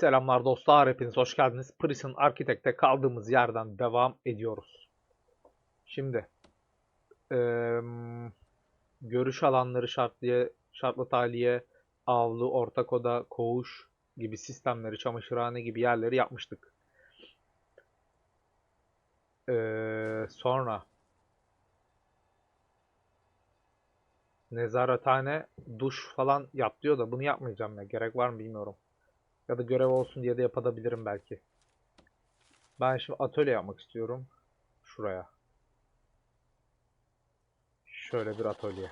Selamlar dostlar, hepiniz hoş geldiniz. Prison Architect'te kaldığımız yerden devam ediyoruz. Şimdi, eee, görüş alanları şartlıya, şartlı tahliye, avlu, ortak oda, koğuş gibi sistemleri, çamaşırhane gibi yerleri yapmıştık. Eee, sonra nezarethane, duş falan yap diyor da bunu yapmayacağım ya. Gerek var mı bilmiyorum. Ya da görev olsun diye de yapabilirim belki. Ben şimdi atölye yapmak istiyorum. Şuraya. Şöyle bir atölye.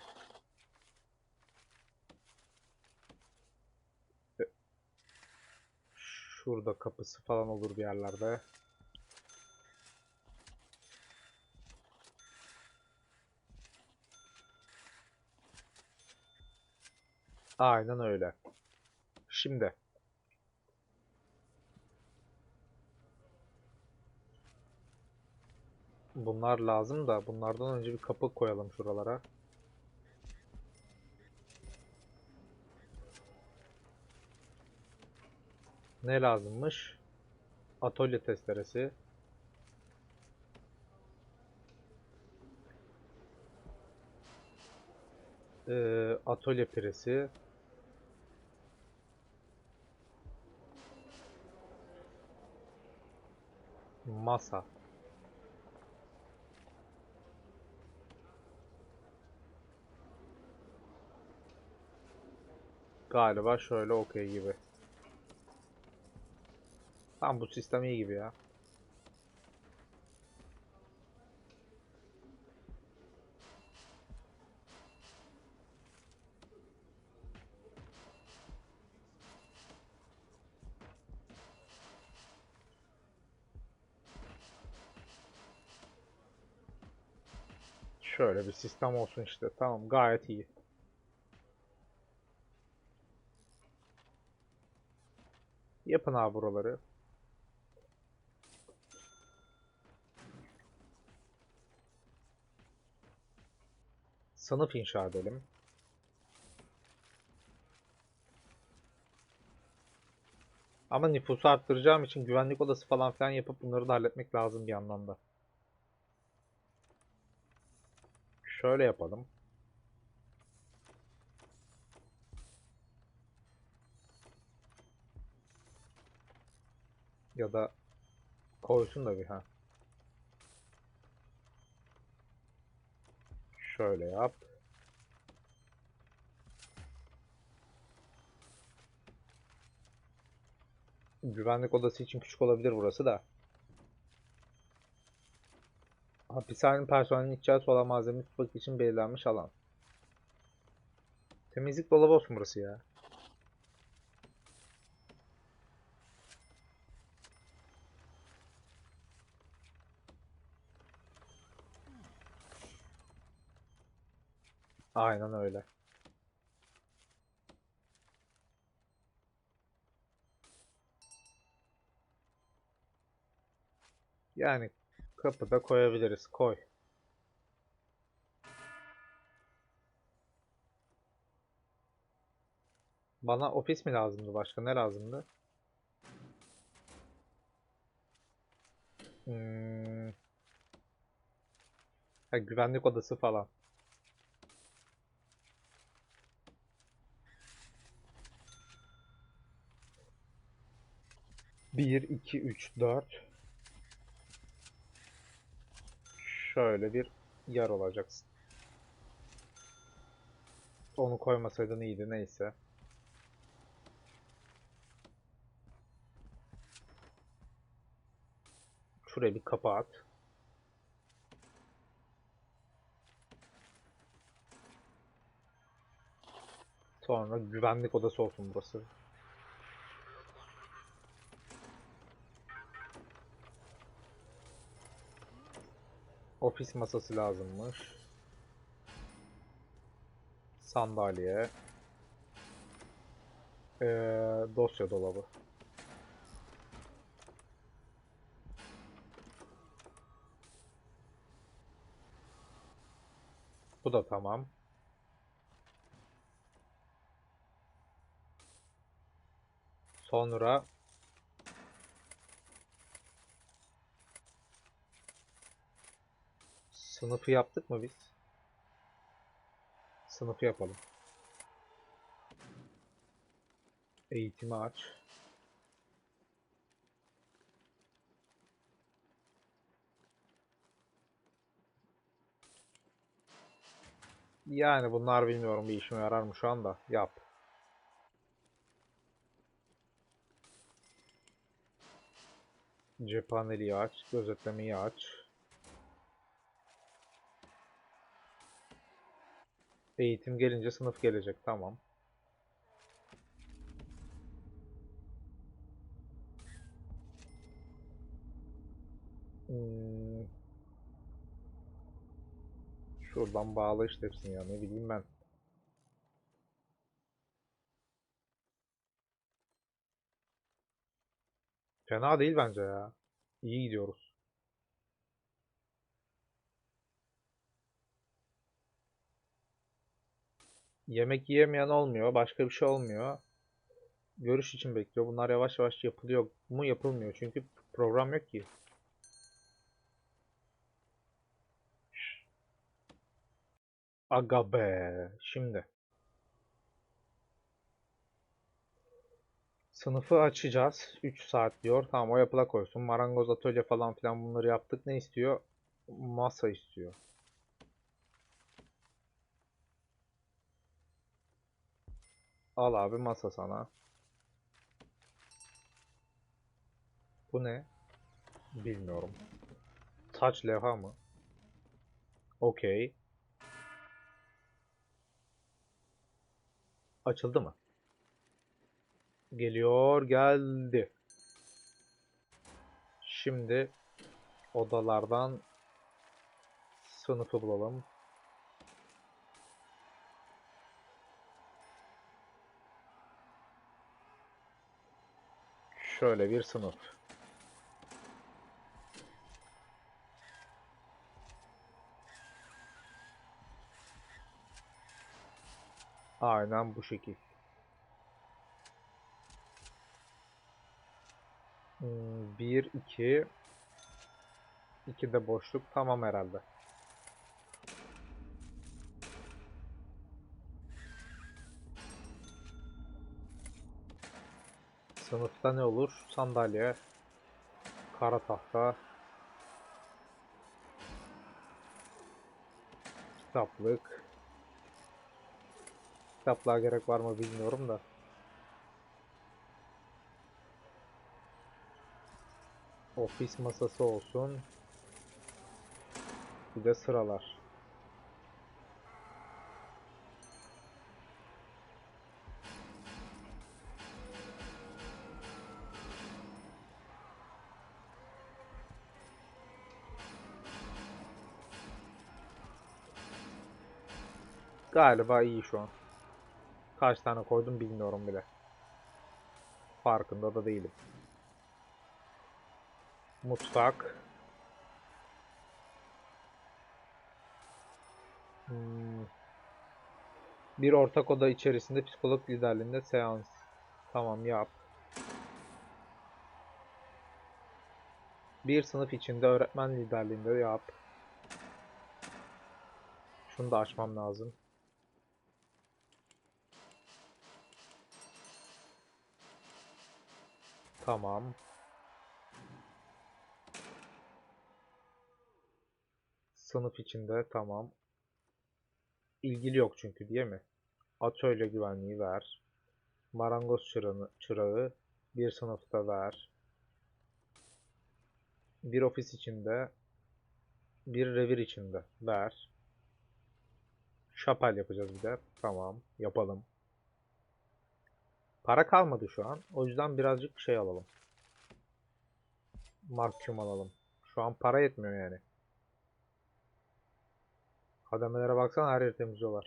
E, Şurada kapısı falan olur bir yerlerde. Aynen öyle. Şimdi. Bunlar lazım da bunlardan önce bir kapı koyalım şuralara. Ne lazımmış? Atölye testeresi. Ee, atölye piresi. Masa. Galiba şöyle okey gibi. Tam bu sistem iyi gibi ya. Şöyle bir sistem olsun işte. Tamam gayet iyi. Yapın abi buraları. Sınıf inşa edelim. Ama nüfusu arttıracağım için güvenlik odası falan filan yapıp bunları da halletmek lazım bir yandan da. Şöyle yapalım. Ya da koysun da bir ha. Şöyle yap. Güvenlik odası için küçük olabilir burası da. Hapishane personelinin ihtiyacı olan malzeme tutmak için belirlenmiş alan. Temizlik dolabı olsun burası ya. Aynen öyle. Yani kapıda koyabiliriz. Koy. Bana ofis mi lazımdı? Başka ne lazımdı? Hmm. Ha, güvenlik odası falan. Bir, iki, üç, dört. Şöyle bir yer olacaksın. Onu koymasaydın iyiydi neyse. Şuraya bir kapı at. Sonra güvenlik odası olsun burası. Ofis masası lazımmış. Sandalye. Ee, dosya dolabı. Bu da tamam. Sonra Sınıfı yaptık mı biz? Sınıfı yapalım. Eğitimi aç. Yani bunlar bilmiyorum bir işime yarar mı şu anda. Yap. Cephaneliği aç. Gözetlemeyi aç. Eğitim gelince sınıf gelecek. Tamam. Hmm. Şuradan bağla işte hepsini ya ne bileyim ben. Fena değil bence ya. İyi gidiyoruz. Yemek yiyemeyen olmuyor. Başka bir şey olmuyor. Görüş için bekliyor. Bunlar yavaş yavaş yapılıyor mu? Yapılmıyor. Çünkü program yok ki. Aga be. Şimdi. Sınıfı açacağız. 3 saat diyor. Tamam o yapıla koysun. Marangoz atölye falan filan bunları yaptık. Ne istiyor? Masa istiyor. Al abi masa sana. Bu ne? Bilmiyorum. Taç levha mı? Okey. Açıldı mı? Geliyor, geldi. Şimdi odalardan sınıfı bulalım. Şöyle bir sınıf. Aynen bu şekil. Hmm, Bir, iki. İki de boşluk. Tamam herhalde. Sınıfta ne olur? Sandalye, kara tahta, kitaplık. Kitaplığa gerek var mı bilmiyorum da. Ofis masası olsun. Bir de sıralar. Galiba iyi şu an. Kaç tane koydum bilmiyorum bile. Farkında da değilim. Mutfak. Hmm. Bir ortak oda içerisinde psikolog liderliğinde seans. Tamam yap. Bir sınıf içinde öğretmen liderliğinde yap. Şunu da açmam lazım. Tamam. Sınıf içinde tamam. İlgili yok çünkü değil mi? Atölye güvenliği ver. Marangoz çırağı, çırağı bir sınıfta ver. Bir ofis içinde bir revir içinde ver. Şapel yapacağız bir de. Tamam yapalım. Para kalmadı şu an. O yüzden birazcık şey alalım. Markyum alalım. Şu an para yetmiyor yani. Kademelere baksana her yeri temizliyorlar.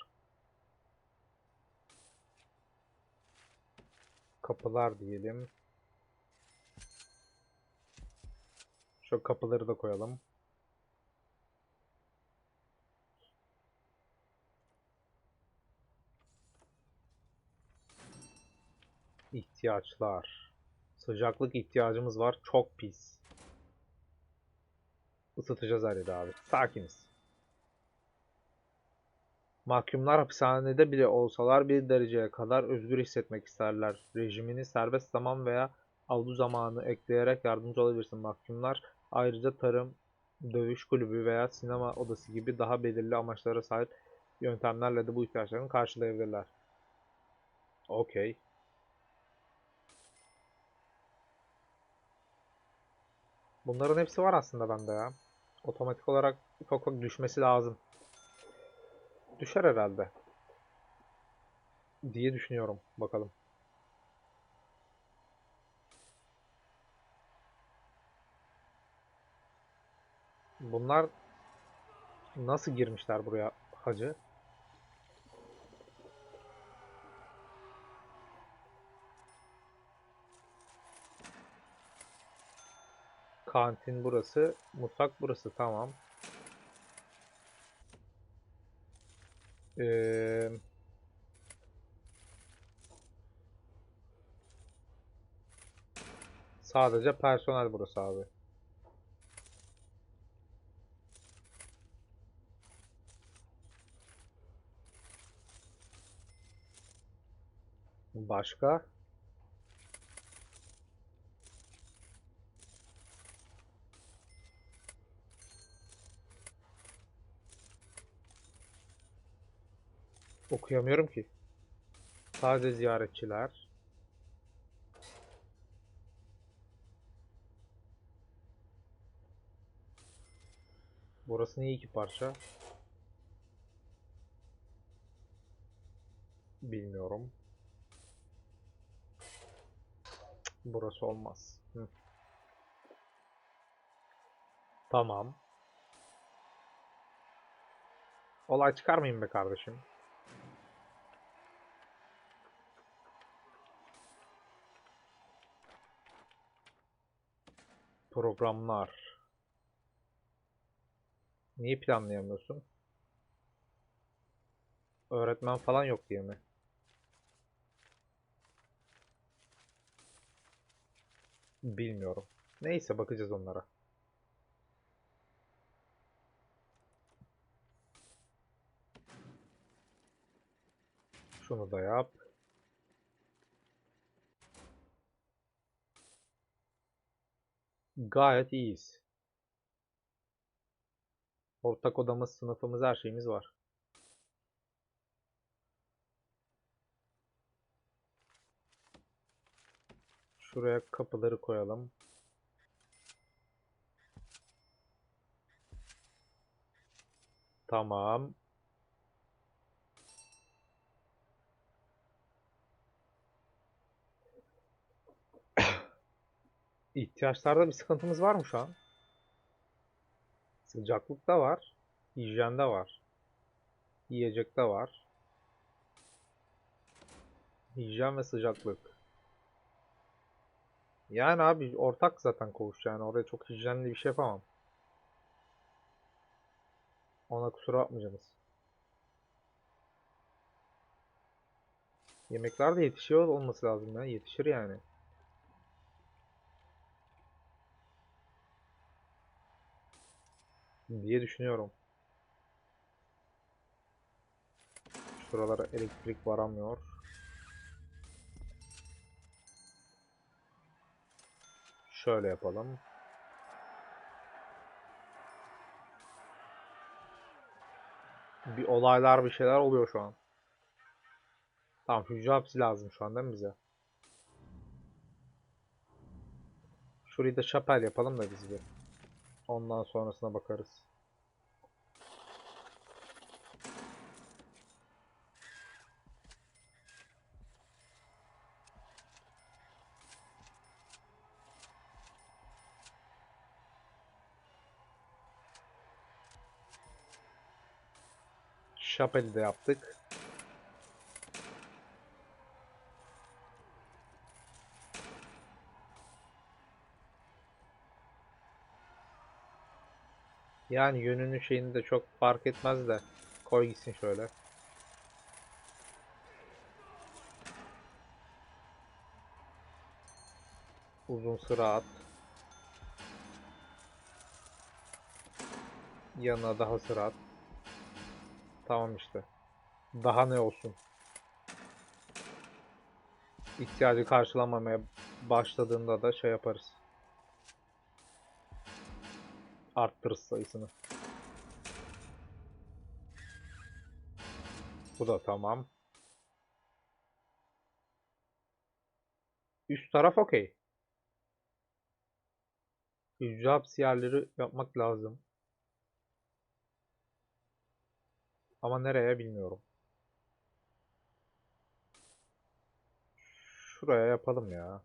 Kapılar diyelim. Şu kapıları da koyalım. İhtiyaçlar. Sıcaklık ihtiyacımız var. Çok pis. Isıtacağız her yeri abi. Sakiniz. Mahkumlar hapishanede bile olsalar bir dereceye kadar özgür hissetmek isterler. Rejimini serbest zaman veya avlu zamanı ekleyerek yardımcı olabilirsin. Mahkumlar ayrıca tarım, dövüş kulübü veya sinema odası gibi daha belirli amaçlara sahip yöntemlerle de bu ihtiyaçlarını karşılayabilirler. Okey. Bunların hepsi var aslında bende ya. Otomatik olarak ufak ufak düşmesi lazım. Düşer herhalde. Diye düşünüyorum. Bakalım. Bunlar nasıl girmişler buraya hacı? Kantin burası, mutfak burası. Tamam. Ee, sadece personel burası abi. Başka? Okuyamıyorum ki. Sadece ziyaretçiler. Burası niye iki parça? Bilmiyorum. Burası olmaz. Hı. Tamam. Olay çıkarmayayım be kardeşim. Programlar. Niye planlayamıyorsun? Öğretmen falan yok diye mi? Bilmiyorum. Neyse bakacağız onlara. Şunu da yap. Gayet iyiyiz. Ortak odamız, sınıfımız, her şeyimiz var. Şuraya kapıları koyalım. Tamam. İhtiyaçlarda bir sıkıntımız var mı şu an? Sıcaklıkta var. Hijyende var. Yiyecekte var. Hijyen ve sıcaklık. Yani abi ortak zaten koğuş yani oraya çok hijyenli bir şey yapamam. Ona kusura bakmayacaksınız. Yemekler de yetişiyor olması lazım ya. Yetişir yani. Diye düşünüyorum. Şuralara elektrik varamıyor. Şöyle yapalım. Bir olaylar bir şeyler oluyor şu an. Tamam hücre hapsi lazım şu an değil mi bize? Şurayı da şapel yapalım da biz bir. Ondan sonrasına bakarız. Şapeli de yaptık. Yani yönünü şeyini de çok fark etmez de koy gitsin şöyle. Uzun sıra at. Yanına daha sıra at. Tamam işte. Daha ne olsun? İhtiyacı karşılamamaya başladığında da şey yaparız. Arttırırız sayısını. Bu da tamam. Üst taraf okey. Hücre hapsi yerleri yapmak lazım. Ama nereye bilmiyorum. Şuraya yapalım ya.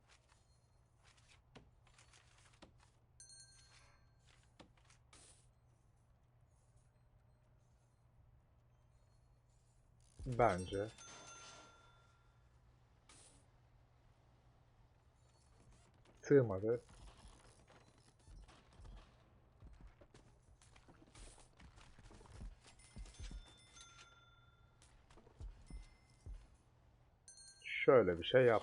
Bence. Sığmadı. Şöyle bir şey yap.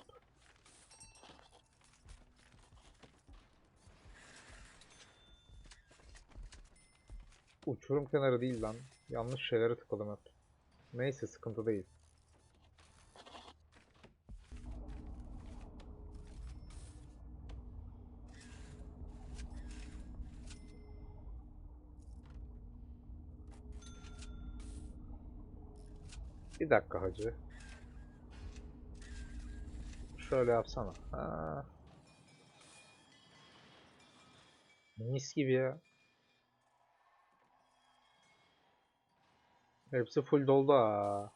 Uçurum kenarı değil lan. Yanlış şeylere tıkladım hep. Neyse sıkıntı değil. Bir dakika hacı. Şöyle yapsana. Ha. Mis gibi ya. Hepsi full doldu ha.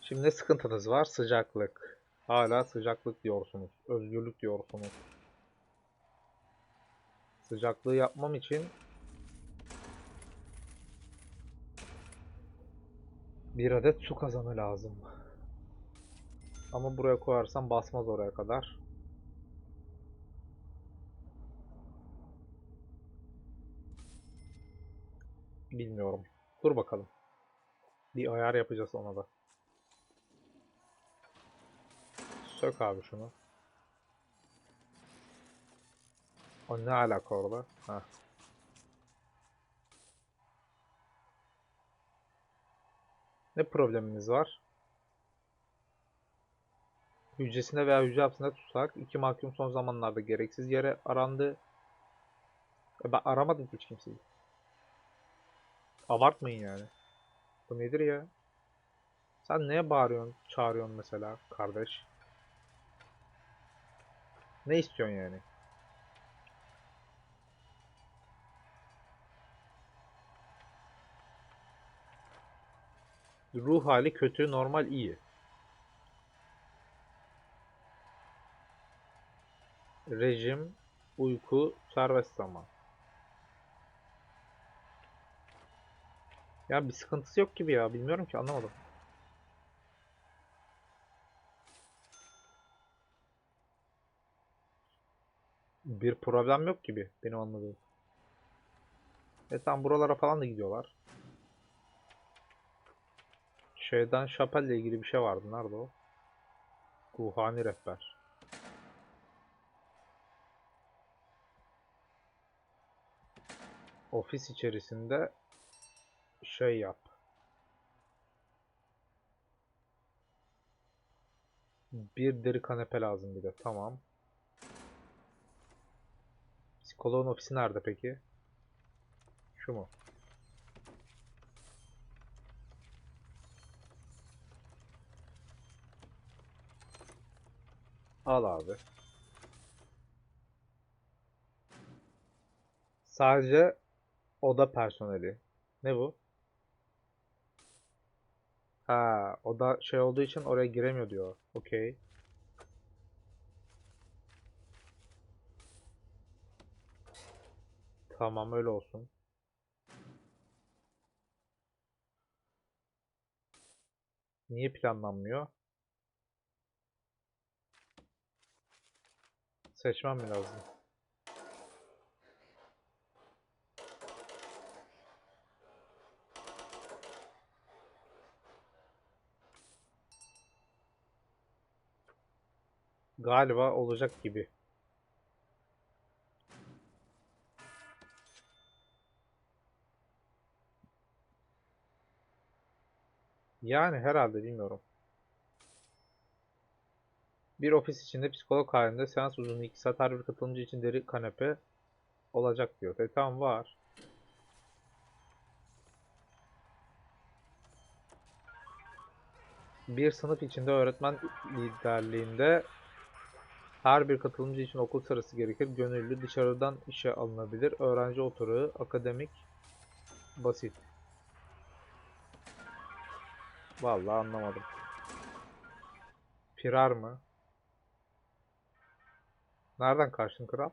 Şimdi sıkıntınız var? Sıcaklık. Hala sıcaklık diyorsunuz. Özgürlük diyorsunuz. Sıcaklığı yapmam için bir adet su kazanı lazım. Ama buraya koyarsam basmaz oraya kadar. Bilmiyorum. Dur bakalım. Bir ayar yapacağız ona da. Sök abi şunu. O ne alaka orada? Ha. Ne probleminiz var? Hücresinde veya hücre hapsinde tutsak iki mahkum son zamanlarda gereksiz yere arandı. E Ben aramadım hiç kimseyi. Abartmayın yani. Bu nedir ya? Sen neye bağırıyorsun, çağırıyorsun mesela kardeş? Ne istiyorsun yani? Ruh hali kötü, normal iyi. Rejim, uyku, serbest zaman. Ya bir sıkıntısı yok gibi ya. Bilmiyorum ki anlamadım. Bir problem yok gibi benim anladığım. E tam buralara falan da gidiyorlar. Şeyden Şapel'le ilgili bir şey vardı. Nerede o? Ruhani rehber. Ofis içerisinde şey yap. Bir deri kanepe lazım bir de. Tamam. Psikoloğun ofisi nerede peki? Şu mu? Al abi. Sadece oda personeli. Ne bu? Ha, oda şey olduğu için oraya giremiyor diyor. Okey. Tamam öyle olsun. Niye planlanmıyor? Seçmem mi lazım? galiba olacak gibi. Yani herhalde bilmiyorum. Bir ofis içinde psikolog halinde seans uzunluğu 2 saat her bir katılımcı için deri kanepe olacak diyor. E tamam var. Bir sınıf içinde öğretmen liderliğinde her bir katılımcı için okul sırası gerekir. Gönüllü dışarıdan işe alınabilir. Öğrenci oturağı, akademik, basit. Vallahi anlamadım. Firar mı? Nereden kaçtın kral?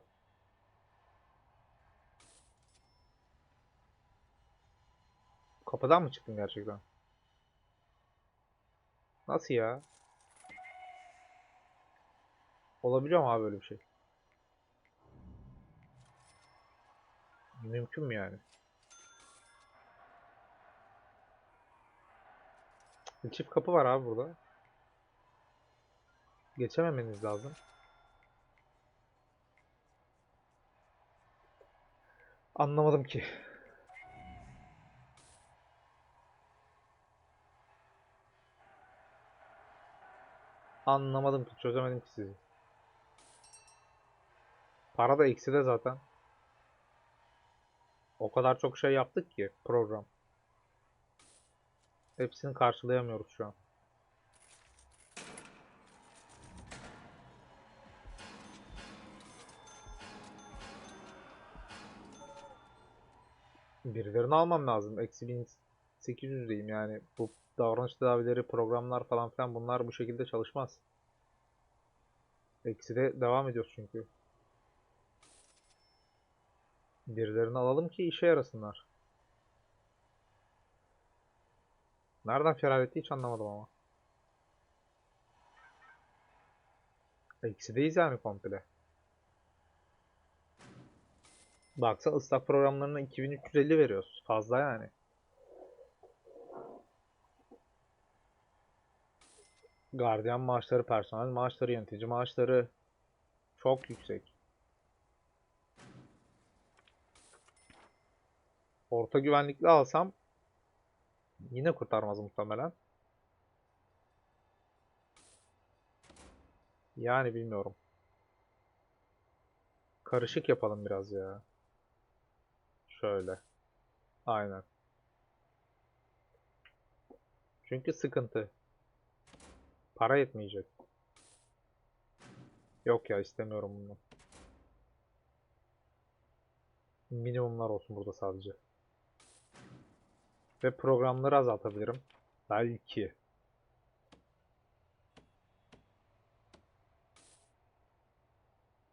Kapıdan mı çıktın gerçekten? Nasıl ya? Olabiliyor mu abi böyle bir şey? Mümkün mü yani? Bir çift kapı var abi burada. Geçememeniz lazım. Anlamadım ki. Anlamadım ki. Çözemedim ki sizi. Para da eksi de zaten. O kadar çok şey yaptık ki program. Hepsini karşılayamıyoruz şu an. Birilerini almam lazım. Eksi 1800'deyim yani. Bu davranış tedavileri, programlar falan filan bunlar bu şekilde çalışmaz. Ekside devam ediyoruz çünkü. Birilerini alalım ki işe yarasınlar. Nereden firar hiç anlamadım ama. Eksideyiz yani komple. Baksa ıslak programlarına 2350 veriyoruz. Fazla yani. Gardiyan maaşları, personel maaşları, yönetici maaşları çok yüksek. Orta güvenlikli alsam yine kurtarmaz muhtemelen. Yani bilmiyorum. Karışık yapalım biraz ya. Şöyle. Aynen. Çünkü sıkıntı. Para yetmeyecek. Yok ya istemiyorum bunu. Minimumlar olsun burada sadece. Ve programları azaltabilirim. Belki.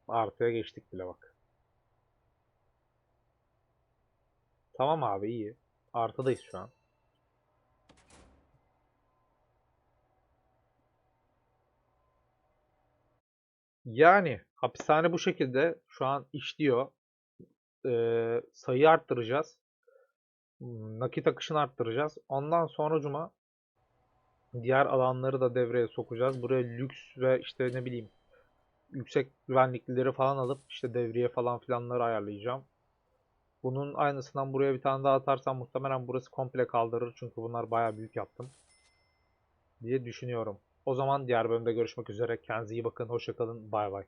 Artıya geçtik bile bak. Tamam abi iyi. Artıdayız şu an. Yani hapishane bu şekilde şu an işliyor. Ee, sayı arttıracağız. Nakit akışını arttıracağız. Ondan sonra cuma diğer alanları da devreye sokacağız. Buraya lüks ve işte ne bileyim yüksek güvenliklileri falan alıp işte devriye falan filanları ayarlayacağım. Bunun aynısından buraya bir tane daha atarsam muhtemelen burası komple kaldırır. Çünkü bunlar baya büyük yaptım. Diye düşünüyorum. O zaman diğer bölümde görüşmek üzere. Kendinize iyi bakın. Hoşçakalın. Bay bay.